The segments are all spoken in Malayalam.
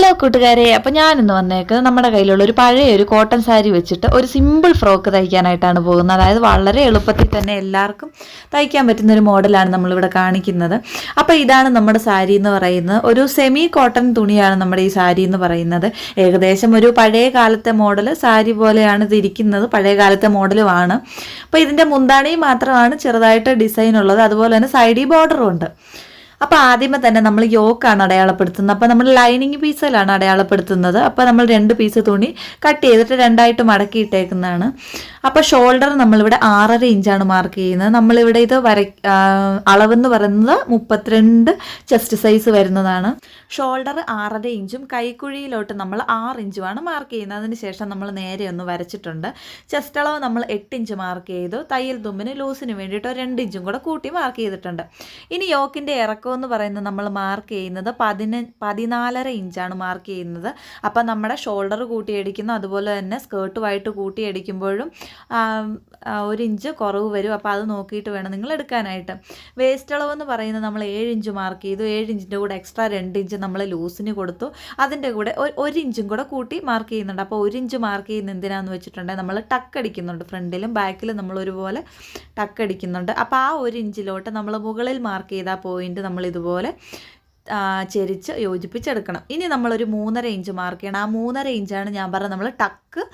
ഹലോ കൂട്ടുകാരെ. അപ്പം ഞാനിന്ന് വന്നേക്കുന്നത് നമ്മുടെ കയ്യിലുള്ള ഒരു പഴയ ഒരു കോട്ടൺ സാരി വെച്ചിട്ട് ഒരു സിമ്പിൾ ഫ്രോക്ക് തയ്ക്കാനായിട്ടാണ് പോകുന്നത്. അതായത് വളരെ എളുപ്പത്തിൽ തന്നെ എല്ലാവർക്കും തയ്ക്കാൻ പറ്റുന്ന ഒരു മോഡലാണ് നമ്മളിവിടെ കാണിക്കുന്നത്. അപ്പോൾ ഇതാണ് നമ്മുടെ സാരി എന്ന് പറയുന്നത്. ഒരു സെമി കോട്ടൺ തുണിയാണ് നമ്മുടെ ഈ സാരി എന്ന് പറയുന്നത്. ഏകദേശം ഒരു പഴയ കാലത്തെ മോഡൽ സാരി പോലെയാണ് ഇത് ഇരിക്കുന്നത്. പഴയ കാലത്തെ മോഡലുമാണ് അപ്പോൾ ഇതിന്റെ മുന്താണി മാത്രമാണ് ചെറുതായിട്ട് ഡിസൈൻ ഉള്ളത്. അതുപോലെ തന്നെ സൈഡി ബോർഡറും ഉണ്ട്. അപ്പോൾ ആദ്യമേ തന്നെ നമ്മൾ യോക്കാണ് അടയാളപ്പെടുത്തുന്നത്. അപ്പോൾ നമ്മൾ ലൈനിങ് പീസിലാണ് അടയാളപ്പെടുത്തുന്നത്. അപ്പോൾ നമ്മൾ രണ്ട് പീസ് തുണി കട്ട് ചെയ്തിട്ട് രണ്ടായിട്ട് മടക്കിയിട്ടേക്കുന്നതാണ് അപ്പോൾ ഷോൾഡർ നമ്മളിവിടെ ആറര ഇഞ്ചാണ് മാർക്ക് ചെയ്യുന്നത്. നമ്മളിവിടെ ഇത് വര അളവെന്ന് പറയുന്നത് മുപ്പത്തിരണ്ട് ചെസ്റ്റ് സൈസ് വരുന്നതാണ്. ഷോൾഡർ ആറര ഇഞ്ചും കൈക്കുഴിയിലോട്ട് നമ്മൾ ആറ് ഇഞ്ചുമാണ് മാർക്ക് ചെയ്യുന്നത്. അതിന് ശേഷം നമ്മൾ നേരെ ഒന്ന് വരച്ചിട്ടുണ്ട്. ചെസ്റ്റ് അളവ് നമ്മൾ എട്ട് ഇഞ്ച് മാർക്ക് ചെയ്തു. തയ്യൽ തുമ്പിന് ലൂസിന് വേണ്ടിയിട്ട് രണ്ട് ഇഞ്ചും കൂടെ കൂട്ടി മാർക്ക് ചെയ്തിട്ടുണ്ട്. ഇനി യോക്കിന്റെ ഇറക്കം എന്ന് പറയുന്നത് നമ്മൾ മാർക്ക് ചെയ്യുന്നത് പതിന പതിനാലര ഇഞ്ചാണ് മാർക്ക് ചെയ്യുന്നത്. അപ്പം നമ്മുടെ ഷോൾഡർ കൂട്ടിയടിക്കുന്നു. അതുപോലെ തന്നെ സ്കേർട്ടുമായിട്ട് കൂട്ടിയടിക്കുമ്പോഴും ഒരു ഇഞ്ച് കുറവ് വരും. അപ്പോൾ അത് നോക്കിയിട്ട് വേണം നിങ്ങൾ എടുക്കാനായിട്ട്. വേസ്റ്റ് അളവെന്ന് പറയുന്നത് നമ്മൾ ഏഴ് ഇഞ്ച് മാർക്ക് ചെയ്തു. ഏഴ് ഇഞ്ചിന്റെ കൂടെ എക്സ്ട്രാ രണ്ട് ഇഞ്ച് നമ്മൾ ലൂസിന് കൊടുത്തു. അതിന്റെ കൂടെ ഒരു- ഇഞ്ചും കൂടെ കൂട്ടി മാർക്ക് ചെയ്യുന്നുണ്ട്. അപ്പോൾ ഒരു ഇഞ്ച് മാർക്ക് ചെയ്യുന്ന എന്തിനാന്ന് വെച്ചിട്ടുണ്ടെങ്കിൽ നമ്മൾ ടക്ക് അടിക്കുന്നുണ്ട്. ഫ്രണ്ടിലും ബാക്കിലും നമ്മൾ ഒരുപോലെ ടക്ക് അടിക്കുന്നുണ്ട്. അപ്പോൾ ആ ഒരു ഇഞ്ചിലോട്ട് നമ്മൾ മുകളിൽ മാർക്ക് ചെയ്ത പോയിന്റ് നമ്മൾ ഇതുപോലെ ചെരിച്ച് യോജിപ്പിച്ചെടുക്കണം. ഇനി നമ്മളൊരു മൂന്നര ഇഞ്ച് മാർക്ക് ചെയ്യണം. ആ മൂന്നര ഇഞ്ചാണ് ഞാൻ പറഞ്ഞത്. നമ്മൾ ടക്ക്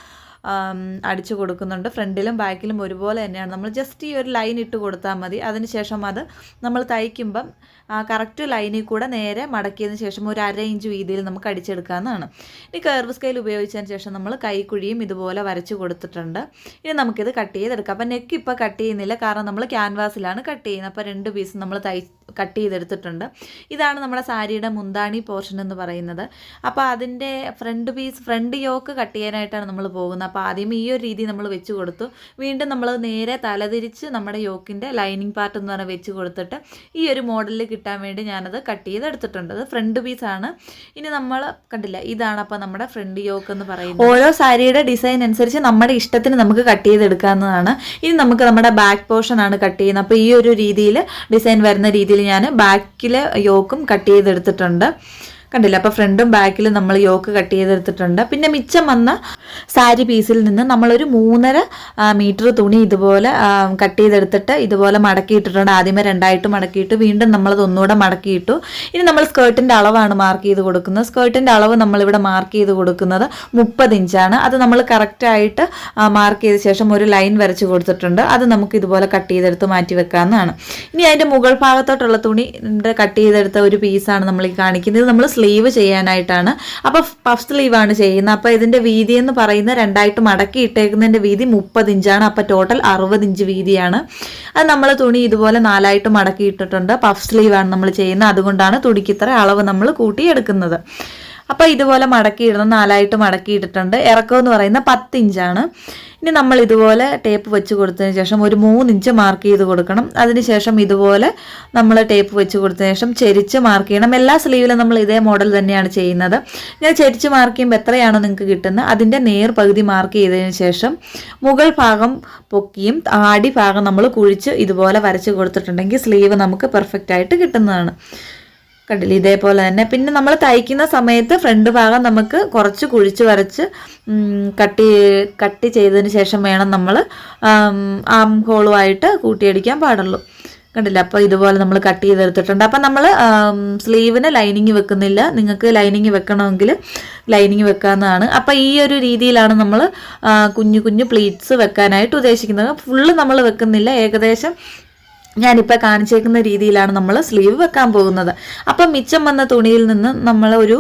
അടിച്ചു കൊടുക്കുന്നുണ്ട്. ഫ്രണ്ടിലും ബാക്കിലും ഒരുപോലെ തന്നെയാണ്. നമ്മൾ ജസ്റ്റ് ഈ ഒരു ലൈൻ ഇട്ട് കൊടുത്താൽ മതി. അതിനുശേഷം അത് നമ്മൾ തയ്ക്കുമ്പം കറക്റ്റ് ലൈനിൽ കൂടെ നേരെ മടക്കിയതിന് ശേഷം ഒരു അര ഇഞ്ച് വീതിയിൽ നമുക്ക് അടിച്ചെടുക്കാവുന്നതാണ്. ഇനി കർവ് സ്കെയിൽ ഉപയോഗിച്ചതിന് ശേഷം നമ്മൾ കൈക്കുഴിയും ഇതുപോലെ വരച്ച് കൊടുത്തിട്ടുണ്ട്. ഇനി നമുക്കിത് കട്ട് ചെയ്തെടുക്കാം. അപ്പം നെക്ക് ഇപ്പോൾ കട്ട് ചെയ്യുന്നില്ല. കാരണം നമ്മൾ ക്യാൻവാസിലാണ് കട്ട് ചെയ്യുന്നത്. അപ്പോൾ രണ്ട് പീസ് നമ്മൾ തൈ കട്ട് ചെയ്തെടുത്തിട്ടുണ്ട്. ഇതാണ് നമ്മുടെ സാരിയുടെ മുന്താണി പോർഷൻ എന്ന് പറയുന്നത്. അപ്പോൾ അതിന്റെ front piece front yoke cut ചെയ്യാനായിട്ടാണ് നമ്മൾ പോകുന്നത്. അപ്പോൾ ആദ്യം ഈ ഒരു രീതി നമ്മൾ വെച്ച് കൊടുത്തു. വീണ്ടും നമ്മൾ നേരെ തലതിരിച്ച് നമ്മുടെ യോക്കിന്റെ ലൈനിങ് പാർട്ട് എന്ന് പറഞ്ഞാൽ വെച്ച് കൊടുത്തിട്ട് ഈ ഒരു മോഡലിൽ കിട്ടാൻ വേണ്ടി ഞാനത് കട്ട് ചെയ്തെടുത്തിട്ടുണ്ട്. അത് ഫ്രണ്ട് പീസാണ് ഇനി നമ്മൾ കണ്ടില്ല ഇതാണ് അപ്പോൾ നമ്മുടെ ഫ്രണ്ട് യോക്ക് എന്ന് പറയുന്നത്. ഓരോ സാരിയുടെ ഡിസൈൻ അനുസരിച്ച് നമ്മുടെ ഇഷ്ടത്തിന് നമുക്ക് കട്ട് ചെയ്തെടുക്കാവുന്നതാണ്. ഇനി നമുക്ക് നമ്മുടെ ബാക്ക് പോർഷൻ ആണ് കട്ട് ചെയ്യുന്നത്. അപ്പോൾ ഈ ഒരു രീതിയിൽ ഡിസൈൻ വരുന്ന രീതിയിൽ ഞാൻ ബാക്കിലെ യോക്കും കട്ട് ചെയ്തെടുത്തിട്ടുണ്ട്. കണ്ടില്ല? അപ്പോൾ ഫ്രണ്ടും ബാക്കിലും നമ്മൾ യോക്ക് കട്ട് ചെയ്തെടുത്തിട്ടുണ്ട്. പിന്നെ മിച്ചം വന്ന സാരി പീസിൽ നിന്ന് നമ്മളൊരു മൂന്നര മീറ്റർ തുണി ഇതുപോലെ കട്ട് ചെയ്തെടുത്തിട്ട് ഇതുപോലെ മടക്കിയിട്ടിട്ടുണ്ട്. ആദ്യമേ രണ്ടായിട്ട് മടക്കിയിട്ട് വീണ്ടും നമ്മളത് ഒന്നുകൂടെ മടക്കിയിട്ടു. ഇനി നമ്മൾ സ്കേർട്ടിന്റെ അളവാണ് മാർക്ക് ചെയ്ത് കൊടുക്കുന്നത്. സ്കേർട്ടിന്റെ അളവ് നമ്മളിവിടെ മാർക്ക് ചെയ്ത് കൊടുക്കുന്നത് മുപ്പത് ഇഞ്ചാണ്. അത് നമ്മൾ കറക്റ്റായിട്ട് മാർക്ക് ചെയ്ത ശേഷം ഒരു ലൈൻ വരച്ച് കൊടുത്തിട്ടുണ്ട്. അത് നമുക്ക് ഇതുപോലെ കട്ട് ചെയ്തെടുത്ത് മാറ്റി വെക്കാവുന്നതാണ്. ഇനി അതിന്റെ മുകൾ ഭാഗത്തോട്ടുള്ള തുണി കട്ട് ചെയ്തെടുത്ത ഒരു പീസാണ് നമ്മൾ ഈ കാണിക്കുന്നത്. നമ്മൾ സ്ലീവ് ചെയ്യാനായിട്ടാണ്. അപ്പോൾ പഫ് ആണ് ചെയ്യുന്നത്. അപ്പോൾ ഇതിന്റെ വീതി എന്ന് പറയുന്നത് രണ്ടായിട്ട് മടക്കി ഇട്ടേക്കുന്നതിന്റെ വീതി മുപ്പത് ഇഞ്ചാണ്. അപ്പോൾ ടോട്ടൽ അറുപത് ഇഞ്ച് വീതിയാണ്. അത് നമ്മൾ തുണി ഇതുപോലെ നാലായിട്ട് മടക്കി ഇട്ടിട്ടുണ്ട്. പഫ് ആണ് നമ്മൾ ചെയ്യുന്നത്. അതുകൊണ്ടാണ് തുണിക്ക് ഇത്ര അളവ് നമ്മൾ കൂട്ടിയെടുക്കുന്നത്. അപ്പോൾ ഇതുപോലെ മടക്കിയിടണം നാലായിട്ട് മടക്കിയിട്ടിട്ടുണ്ട്. ഇറക്കം എന്ന് പറയുന്നത് പത്ത് ഇഞ്ചാണ് ഇനി നമ്മൾ ഇതുപോലെ ടേപ്പ് വെച്ച് കൊടുത്തതിന് ശേഷം ഒരു മൂന്ന് ഇഞ്ച് മാർക്ക് ചെയ്ത് കൊടുക്കണം. അതിനുശേഷം ഇതുപോലെ നമ്മൾ ടേപ്പ് വെച്ച് കൊടുത്തതിന് ശേഷം ചെരിച്ച് മാർക്ക് ചെയ്യണം. എല്ലാ സ്ലീവിലും നമ്മൾ ഇതേ മോഡൽ തന്നെയാണ് ചെയ്യുന്നത്. ഞാൻ ചെരിച്ച് മാർക്ക് ചെയ്യുമ്പോൾ എത്രയാണോ നിങ്ങൾക്ക് കിട്ടുന്നത്? അതിന്റെ നേർ പകുതി മാർക്ക് ചെയ്തതിന് ശേഷം മുകൾ ഭാഗം പൊക്കിയും ആടി ഭാഗം നമ്മൾ കുഴിച്ച് ഇതുപോലെ വരച്ച് കൊടുത്തിട്ടുണ്ടെങ്കിൽ സ്ലീവ് നമുക്ക് പെർഫെക്റ്റ് ആയിട്ട് കിട്ടുന്നതാണ്. കണ്ടില്ലേ? ഇതേപോലെ തന്നെ. പിന്നെ നമ്മൾ തയ്ക്കുന്ന സമയത്ത് ഫ്രണ്ട് ഭാഗം നമുക്ക് കുറച്ച് കുഴിച്ച് വരച്ച് കട്ടി കട്ട് ചെയ്തതിന് ശേഷം വേണം നമ്മൾ ആം ഹോളുമായിട്ട് കൂട്ടിയടിക്കാൻ പാടുള്ളൂ. കണ്ടില്ല? അപ്പോൾ ഇതുപോലെ നമ്മൾ കട്ട് ചെയ്തെടുത്തിട്ടുണ്ട്. അപ്പം നമ്മൾ സ്ലീവിന് ലൈനിങ് വെക്കുന്നില്ല. നിങ്ങൾക്ക് ലൈനിങ് വെക്കണമെങ്കിൽ ലൈനിങ് വെക്കാവുന്നതാണ്. അപ്പം ഈ ഒരു രീതിയിലാണ് നമ്മൾ കുഞ്ഞു കുഞ്ഞു പ്ലീറ്റ്സ് വെക്കാനായിട്ട് ഉദ്ദേശിക്കുന്നത്. ഫുള്ള് നമ്മൾ വെക്കുന്നില്ല. ഏകദേശം ഞാനിപ്പോൾ കാണിച്ചേക്കുന്ന രീതിയിലാണ് നമ്മൾ സ്ലീവ് വെക്കാൻ പോകുന്നത്. അപ്പം മിച്ചം വന്ന തുണിയിൽ നിന്ന് നമ്മൾ ഒരു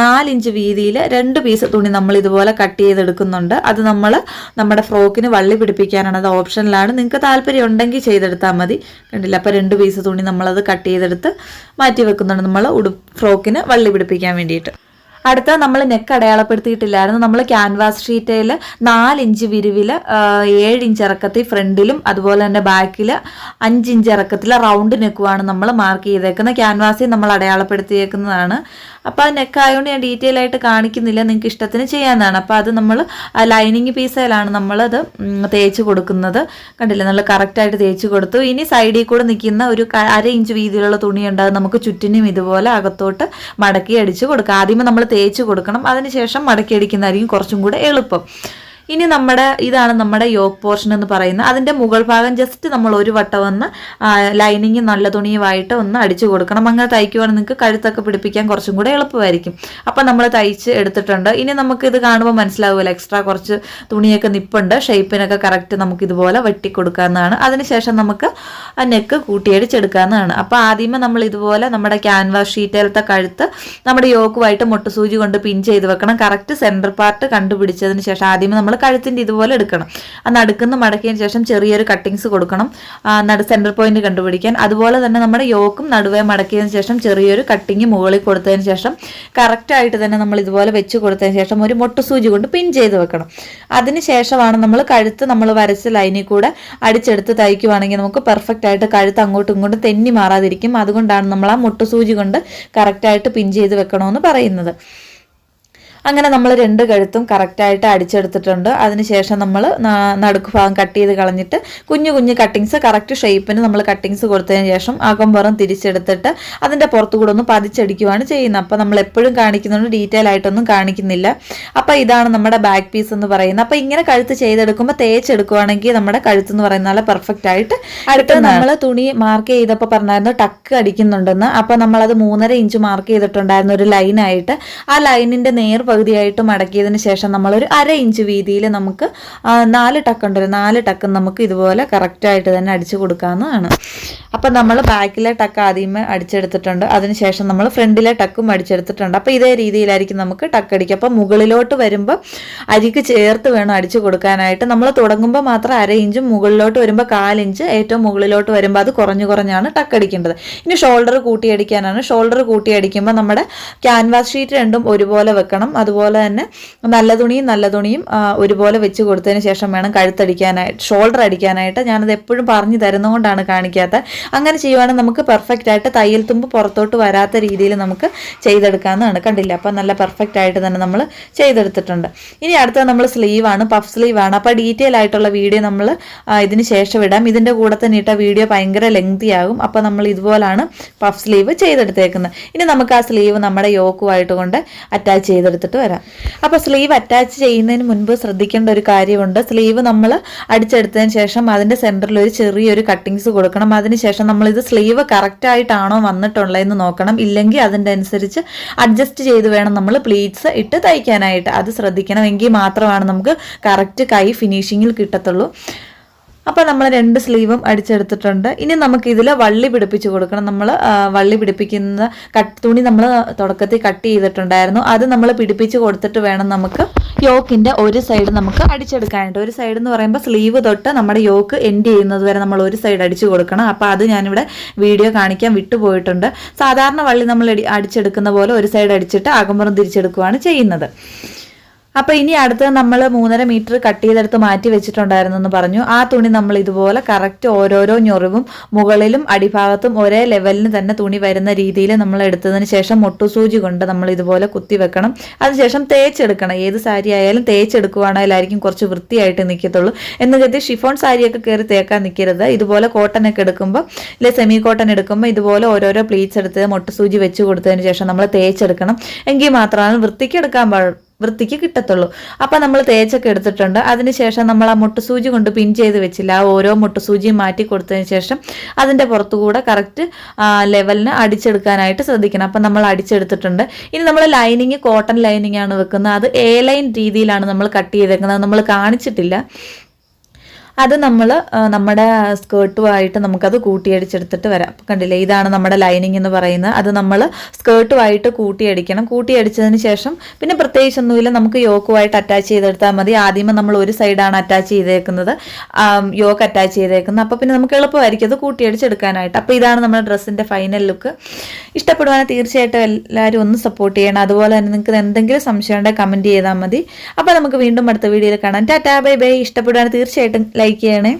നാലിഞ്ച് വീതിയിൽ രണ്ട് പീസ് തുണി നമ്മൾ ഇതുപോലെ കട്ട് ചെയ്തെടുക്കുന്നുണ്ട്. അത് നമ്മൾ നമ്മുടെ ഫ്രോക്കിന് വള്ളി പിടിപ്പിക്കാനാണ്. അത് ഓപ്ഷനിലാണ്. നിങ്ങൾക്ക് താല്പര്യം ഉണ്ടെങ്കിൽ ചെയ്തെടുത്താൽ മതി. കണ്ടില്ല? അപ്പോൾ രണ്ട് പീസ് തുണി നമ്മളത് കട്ട് ചെയ്തെടുത്ത് മാറ്റി വെക്കുന്നുണ്ട് നമ്മൾ ഉടു ഫ്രോക്കിന് വള്ളി പിടിപ്പിക്കാൻ വേണ്ടിയിട്ട്. അടുത്ത നമ്മൾ നെക്ക് അടയാളപ്പെടുത്തിയിട്ടില്ലായിരുന്നു. നമ്മൾ ക്യാൻവാസ് ഷീറ്റയിൽ ഇഞ്ച് വിരിവിൽ ഏഴ് ഇഞ്ച് ഇറക്കത്തിൽ ഫ്രണ്ടിലും അതുപോലെ തന്നെ ബാക്കിൽ അഞ്ച് ഇഞ്ച് ഇറക്കത്തിൽ റൗണ്ട് നെക്കുമാണ് നമ്മൾ മാർക്ക് ചെയ്തേക്കുന്നത്. ക്യാൻവാസിൽ നമ്മൾ അടയാളപ്പെടുത്തിയേക്കുന്നതാണ്. അപ്പോൾ ആ നെക്ക് ആയതുകൊണ്ട് ഞാൻ ഡീറ്റെയിൽ ആയിട്ട് കാണിക്കുന്നില്ല. നിങ്ങൾക്ക് ഇഷ്ടത്തിന് ചെയ്യാവുന്നതാണ്. അപ്പോൾ അത് നമ്മൾ ലൈനിങ് പീസയിലാണ് നമ്മളത് തേച്ച് കൊടുക്കുന്നത്. കണ്ടില്ലേ? നല്ല കറക്റ്റായിട്ട് തേച്ച് കൊടുത്തു. ഇനി സൈഡിൽ കൂടെ നിൽക്കുന്ന ഒരു അര ഇഞ്ച് വീതിയിലുള്ള തുണി ഉണ്ട് അത് നമുക്ക് ചുറ്റിനും ഇതുപോലെ അകത്തോട്ട് മടക്കി അടിച്ച് കൊടുക്കുക ആദ്യമേ നമ്മൾ തേച്ച് കൊടുക്കണം. അതിനുശേഷം മടക്കി അടിക്കുന്നതായിരിക്കും കുറച്ചും കൂടെ എളുപ്പം. ഇനി നമ്മുടെ ഇതാണ് നമ്മുടെ യോക്ക് പോർഷൻ എന്ന് പറയുന്നത്. അതിന്റെ മുകൾ ഭാഗം ജസ്റ്റ് നമ്മൾ ഒരു വട്ടം ഒന്ന് ലൈനിങ് നല്ല തുണിയുമായിട്ട് ഒന്ന് അടിച്ചു കൊടുക്കണം. അങ്ങനെ തയ്ക്കുവാണെങ്കിൽ നിങ്ങൾക്ക് കഴുത്തൊക്കെ പിടിപ്പിക്കാൻ കുറച്ചും കൂടെ എളുപ്പമായിരിക്കും. അപ്പം നമ്മൾ തയ്ച്ച് എടുത്തിട്ടുണ്ട്. ഇനി നമുക്ക് ഇത് കാണുമ്പോൾ മനസ്സിലാവുമല്ലോ എക്സ്ട്രാ കുറച്ച് തുണിയൊക്കെ നിപ്പുണ്ട്. ഷേപ്പിനൊക്കെ കറക്റ്റ് നമുക്ക് ഇതുപോലെ വെട്ടി കൊടുക്കാവുന്നതാണ് അതിനുശേഷം നമുക്ക് നെക്ക് കൂട്ടിയടിച്ചെടുക്കാവുന്നതാണ്. അപ്പോൾ ആദ്യമേ നമ്മൾ ഇതുപോലെ നമ്മുടെ ക്യാൻവാസ് ഷീറ്റിലത്തെ കഴുത്ത് നമ്മുടെ യോക്കുമായിട്ട് മുട്ടുസൂചി കൊണ്ട് പിൻ ചെയ്ത് വെക്കണം. കറക്റ്റ് സെന്റർ പാർട്ട് കണ്ടുപിടിച്ചതിന് ശേഷം ആദ്യമേ നമ്മൾ കഴുത്തിന്റെ ഇതുപോലെ എടുക്കണം. ആ നടുക്കുന്ന് മടക്കിയതിന് ശേഷം ചെറിയൊരു കട്ടിങ്സ് കൊടുക്കണം. നട സെന്റർ പോയിന്റ് കണ്ടുപിടിക്കാൻ. അതുപോലെ തന്നെ നമ്മുടെ യോക്കും നടുവേ മടക്കിയതിന് ശേഷം ചെറിയൊരു കട്ടിങ് മുകളിൽ കൊടുത്തതിന് ശേഷം കറക്റ്റായിട്ട് തന്നെ നമ്മൾ ഇതുപോലെ വെച്ച് കൊടുത്തതിന് ശേഷം ഒരു മുട്ടുസൂചി കൊണ്ട് പിൻ ചെയ്ത് വെക്കണം. അതിന് ശേഷമാണ് നമ്മൾ കഴുത്ത് നമ്മൾ വരച്ച ലൈനിൽ കൂടെ അടിച്ചെടുത്ത് തയ്ക്കുവാണെങ്കിൽ നമുക്ക് പെർഫെക്റ്റ് ആയിട്ട് കഴുത്ത് അങ്ങോട്ടും ഇങ്ങോട്ടും തെന്നി മാറാതിരിക്കും. അതുകൊണ്ടാണ് നമ്മൾ ആ മുട്ടുസൂചി കൊണ്ട് കറക്റ്റായിട്ട് പിൻ ചെയ്ത് വെക്കണമെന്ന് പറയുന്നത്. അങ്ങനെ നമ്മൾ രണ്ട് കഴുത്തും കറക്റ്റായിട്ട് അടിച്ചെടുത്തിട്ടുണ്ട്. അതിനുശേഷം നമ്മൾ നടുക്ക് ഭാഗം കട്ട് ചെയ്ത് കളഞ്ഞിട്ട് കുഞ്ഞു കുഞ്ഞു കട്ടിങ്സ് കറക്റ്റ് ഷേപ്പിന് നമ്മൾ കട്ടിങ്സ് കൊടുത്തതിന് ശേഷം അകംപുറം തിരിച്ചെടുത്തിട്ട് അതിന്റെ പുറത്തു കൂടെ ഒന്ന് പതിച്ചടിക്കുവാണ് ചെയ്യുന്നത്. അപ്പോൾ നമ്മൾ എപ്പോഴും കാണിക്കുന്നുണ്ട് ഡീറ്റെയിൽ ആയിട്ടൊന്നും കാണിക്കുന്നില്ല. അപ്പോൾ ഇതാണ് നമ്മുടെ ബാക്ക് പീസ് എന്ന് പറയുന്നത്. അപ്പോൾ ഇങ്ങനെ കഴുത്ത് ചെയ്തെടുക്കുമ്പോൾ തേച്ചെടുക്കുവാണെങ്കിൽ നമ്മുടെ കഴുത്ത് എന്ന് പറയുന്ന നല്ല പെർഫെക്റ്റ് ആയിട്ട് അടുത്ത് നമ്മൾ തുണി മാർക്ക് ചെയ്തപ്പോൾ പറഞ്ഞായിരുന്നു ടക്ക് അടിക്കുന്നുണ്ടെന്ന്. അപ്പോൾ നമ്മളത് മൂന്നര ഇഞ്ച് മാർക്ക് ചെയ്തിട്ടുണ്ടായിരുന്നു ഒരു ലൈനായിട്ട് ആ ലൈനിന്റെ നേർ പകുതിയായിട്ട് മടക്കിയതിന് ശേഷം നമ്മളൊരു അര ഇഞ്ച് വീതിയിൽ നമുക്ക് നാല് ടക്കുണ്ട് നാല് ടക്ക് നമുക്ക് ഇതുപോലെ കറക്റ്റായിട്ട് തന്നെ അടിച്ചു കൊടുക്കാവുന്നതാണ്. അപ്പം നമ്മൾ ബാക്കിലെ ടക്ക് ആദ്യമേ അടിച്ചെടുത്തിട്ടുണ്ട്. അതിനുശേഷം നമ്മൾ ഫ്രണ്ടിലെ ടക്കും അടിച്ചെടുത്തിട്ടുണ്ട്. അപ്പോൾ ഇതേ രീതിയിലായിരിക്കും നമുക്ക് ടക്ക് അടിക്കുക. അപ്പോൾ മുകളിലോട്ട് വരുമ്പോൾ അരിക്ക് ചേർത്ത് വേണം അടിച്ചു കൊടുക്കാനായിട്ട്. നമ്മൾ തുടങ്ങുമ്പോൾ മാത്രം അര ഇഞ്ചും മുകളിലോട്ട് വരുമ്പോൾ കാലിഞ്ച് ഏറ്റവും മുകളിലോട്ട് വരുമ്പോൾ അത് കുറഞ്ഞു കുറഞ്ഞാണ് ടക്ക് അടിക്കേണ്ടത്. ഇനി ഷോൾഡർ കൂട്ടിയടിക്കാനാണ് ഷോൾഡർ കൂട്ടിയടിക്കുമ്പോൾ നമ്മുടെ ക്യാൻവാസ് ഷീറ്റ് രണ്ടും ഒരുപോലെ വെക്കണം. അതുപോലെ തന്നെ നല്ല തുണിയും നല്ല തുണിയും ഒരുപോലെ വെച്ച് കൊടുത്തതിന് ശേഷം വേണം കഴുത്തടിക്കാനായിട്ട് ഷോൾഡർ അടിക്കാനായിട്ട് ഞാനത് എപ്പോഴും പറഞ്ഞു തരുന്നതുകൊണ്ടാണ് കാണിക്കാത്ത. അങ്ങനെ ചെയ്യുവാണെങ്കിൽ നമുക്ക് പെർഫെക്റ്റ് ആയിട്ട് തയ്യൽ തുമ്പ് പുറത്തോട്ട് വരാത്ത രീതിയിൽ നമുക്ക് ചെയ്തെടുക്കാമെന്നാണ് കണ്ടില്ല? അപ്പം നല്ല പെർഫെക്റ്റ് ആയിട്ട് തന്നെ നമ്മൾ ചെയ്തെടുത്തിട്ടുണ്ട്. ഇനി അടുത്തത് നമ്മൾ സ്ലീവാണ് പഫ് സ്ലീവാണ് അപ്പോൾ ഡീറ്റെയിൽ ആയിട്ടുള്ള വീഡിയോ നമ്മൾ ഇതിന് ശേഷം ഇടാം. ഇതിന്റെ കൂടെ തന്നെ ഇട്ട വീഡിയോ ഭയങ്കര ലെങ്തി ആകും. അപ്പോൾ നമ്മൾ ഇതുപോലാണ് പഫ് സ്ലീവ് ചെയ്തെടുത്തേക്കുന്നത്. ഇനി നമുക്ക് ആ സ്ലീവ് നമ്മുടെ യോക്കുമായിട്ട് കൊണ്ട് അറ്റാച്ച് ചെയ്തെടുത്തിട്ട് വരാം. അപ്പോൾ സ്ലീവ് അറ്റാച്ച് ചെയ്യുന്നതിന് മുൻപ് ശ്രദ്ധിക്കേണ്ട ഒരു കാര്യമുണ്ട്. സ്ലീവ് നമ്മൾ അടിച്ചെടുത്തതിന് ശേഷം അതിന്റെ സെന്ററിൽ ഒരു ചെറിയൊരു കട്ടിങ്സ് കൊടുക്കണം. അതിനുശേഷം നമ്മൾ ഇത് സ്ലീവ് കറക്റ്റ് ആയിട്ടാണോ വന്നിട്ടുള്ളതെന്ന് നോക്കണം. ഇല്ലെങ്കിൽ അതിന്റെ അനുസരിച്ച് അഡ്ജസ്റ്റ് ചെയ്ത് വേണം നമ്മൾ പ്ലീറ്റ്സ് ഇട്ട് തയ്ക്കാനായിട്ട്. അത് ശ്രദ്ധിക്കണം എങ്കിൽ മാത്രമാണ് നമുക്ക് കറക്റ്റ് കൈ ഫിനിഷിങ്ങിൽ കിട്ടത്തുള്ളൂ. അപ്പോൾ നമ്മൾ രണ്ട് സ്ലീവും അടിച്ചെടുത്തിട്ടുണ്ട്. ഇനി നമുക്ക് ഇതിൽ വള്ളി പിടിപ്പിച്ച് കൊടുക്കണം. നമ്മൾ വള്ളി പിടിപ്പിക്കുന്ന കട്ട് തുണി നമ്മൾ തുടക്കത്തിൽ കട്ട് ചെയ്തിട്ടുണ്ടായിരുന്നു. അത് നമ്മൾ പിടിപ്പിച്ച് കൊടുത്തിട്ട് വേണം നമുക്ക് യോക്കിന്റെ ഒരു സൈഡ് നമുക്ക് അടിച്ചെടുക്കാനായിട്ട്. ഒരു സൈഡ് എന്ന് പറയുമ്പോൾ സ്ലീവ് തൊട്ട് നമ്മുടെ യോക്ക് എൻഡ് ചെയ്യുന്നത് വരെ നമ്മൾ ഒരു സൈഡ് അടിച്ചു കൊടുക്കണം. അപ്പോൾ അത് ഞാനിവിടെ വീഡിയോ കാണിക്കാൻ വിട്ടുപോയിട്ടുണ്ട് സാധാരണ വള്ളി നമ്മൾ അടിച്ചെടുക്കുന്ന പോലെ ഒരു സൈഡ് അടിച്ചിട്ട് അകമ്പുറം തിരിച്ചെടുക്കുകയാണ് ചെയ്യുന്നത്. അപ്പോൾ ഇനി അടുത്ത് നമ്മൾ മൂന്നര മീറ്റർ കട്ട് ചെയ്തെടുത്ത് മാറ്റി വെച്ചിട്ടുണ്ടായിരുന്നു എന്ന് പറഞ്ഞു. ആ തുണി നമ്മൾ ഇതുപോലെ കറക്റ്റ് ഓരോരോ ഞൊറിവും മുകളിലും അടിഭാഗത്തും ഒരേ ലെവലിന് തന്നെ തുണി വരുന്ന രീതിയിൽ നമ്മൾ എടുത്തതിന് ശേഷം മുട്ടുസൂചി കൊണ്ട് നമ്മൾ ഇതുപോലെ കുത്തി വെക്കണം. അതിനുശേഷം തേച്ചെടുക്കണം. ഏത് സാരി ആയാലും തേച്ചെടുക്കുവാണെങ്കിലായിരിക്കും കുറച്ച് വൃത്തിയായിട്ട് നിൽക്കത്തുള്ളൂ എന്ന് കരുതി ഷിഫോൺ സാരിയൊക്കെ കയറി തേക്കാൻ നിൽക്കരുത് ഇതുപോലെ കോട്ടൺ ഒക്കെ എടുക്കുമ്പോൾ ഇല്ലെ സെമി കോട്ടൺ എടുക്കുമ്പോൾ ഇതുപോലെ ഓരോരോ പ്ലീറ്റ്സ് എടുത്ത് മുട്ടുസൂചി വെച്ച് കൊടുത്തതിന് ശേഷം നമ്മൾ തേച്ചെടുക്കണം. എങ്കിൽ മാത്രമാണ് വൃത്തിക്ക് എടുക്കാൻ പാടുള്ളൂ. വൃത്തിക്ക് കിട്ടത്തുള്ളൂ. അപ്പം നമ്മൾ തേച്ചൊക്കെ എടുത്തിട്ടുണ്ട്. അതിനുശേഷം നമ്മൾ ആ മുട്ടുസൂചി കൊണ്ട് പിൻ ചെയ്ത് വെച്ചില്ല. ആ ഓരോ മുട്ടുസൂചിയും മാറ്റി കൊടുത്തതിന് ശേഷം അതിന്റെ പുറത്തുകൂടെ കറക്റ്റ് ലെവലിന് അടിച്ചെടുക്കാനായിട്ട് ശ്രദ്ധിക്കണം. അപ്പം നമ്മൾ അടിച്ചെടുത്തിട്ടുണ്ട്. ഇനി നമ്മൾ ലൈനിങ് കോട്ടൺ ലൈനിങ് ആണ് വെക്കുന്നത്. അത് എ ലൈൻ രീതിയിലാണ് നമ്മൾ കട്ട് ചെയ്തേക്കുന്നത്. നമ്മൾ കാണിച്ചിട്ടില്ല. അത് നമ്മൾ നമ്മുടെ സ്കേർട്ടുമായിട്ട് നമുക്കത് കൂട്ടിയടിച്ചെടുത്തിട്ട് വരാം. കണ്ടില്ലേ ഇതാണ് നമ്മുടെ ലൈനിങ് എന്ന് പറയുന്നത്. അത് നമ്മൾ സ്കേർട്ടുമായിട്ട് കൂട്ടിയടിക്കണം. കൂട്ടിയടിച്ചതിന് ശേഷം പിന്നെ പ്രത്യേകിച്ചൊന്നുമില്ല നമുക്ക് യോക്കുമായിട്ട് അറ്റാച്ച് ചെയ്തെടുത്താൽ മതി. ആദ്യമേ നമ്മൾ ഒരു സൈഡാണ് അറ്റാച്ച് ചെയ്തേക്കുന്നത്. യോക്ക് അറ്റാച്ച് ചെയ്തേക്കുന്നത്. അപ്പോൾ പിന്നെ നമുക്ക് എളുപ്പമായിരിക്കും അത് കൂട്ടിയടിച്ചെടുക്കാനായിട്ട്. അപ്പോൾ ഇതാണ് നമ്മുടെ ഡ്രസ്സിന്റെ ഫൈനൽ ലുക്ക് ഇഷ്ടപ്പെടുവാണെങ്കിൽ തീർച്ചയായിട്ടും എല്ലാവരും ഒന്ന് സപ്പോർട്ട് ചെയ്യണം. അതുപോലെ തന്നെ നിങ്ങൾക്ക് എന്തെങ്കിലും സംശയം ഉണ്ടെങ്കിൽ കമന്റ് ചെയ്താൽ മതി. അപ്പോൾ നമുക്ക് വീണ്ടും അടുത്ത വീഡിയോയിൽ കാണാം. ടാറ്റാ ബൈ ബൈ ഇഷ്ടപ്പെടുവാണെങ്കിൽ തീർച്ചയായിട്ടും ലൈക്ക് ചെയ്യണേ?